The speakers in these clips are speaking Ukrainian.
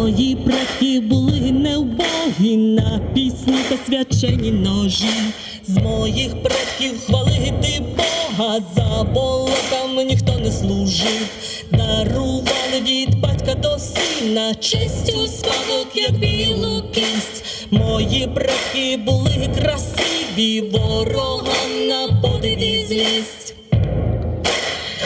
Мої предки були невбогі на пісні та свячені ножі. З моїх предків хвалити Бога за болотами ніхто не служив. Дарували від батька до сина честю спадок, як білу кість. Мої предки були красиві, ворогам на подиві злість.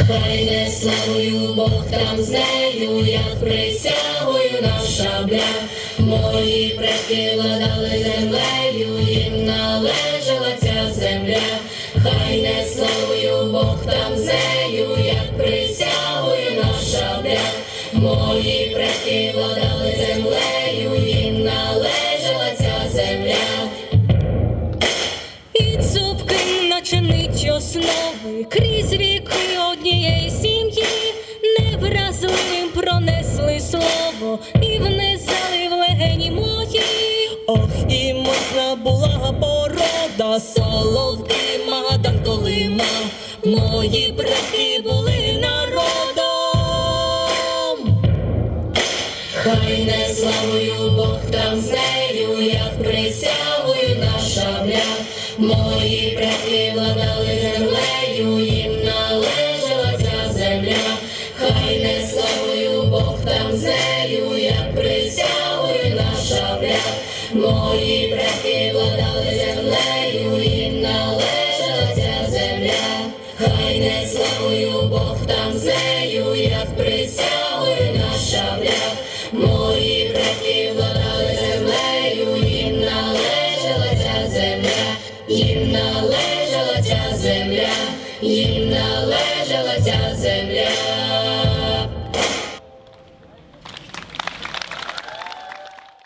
Хай не славою Бог там з нею, як присягою на шаблях. Мої предки владали землею, їм належала ця земля. Хай не славою Бог там з нею, як присягою на шаблях. Мої предки владали землею, їм належала ця земля. І цупки начинить основи крізь віки однієї сім'ї, невразливим пронесли слово і внесли в легені мої. Ох, і моцна була порода, соловки, магадан, колима. Мої предки були народом. Хай не славою Бог там з нею, як присягою на шаблях. Мої предки владали їм належала ця земля. Хай не славою Бог там з як присягою на шаблях. Мої предки владали землею, їм належала ця земля. Хай не славою Бог там з як присягою на шаблях. Мої предки владали землею, їм належала ця земля, їм належала ця земля, їм належала ця земля.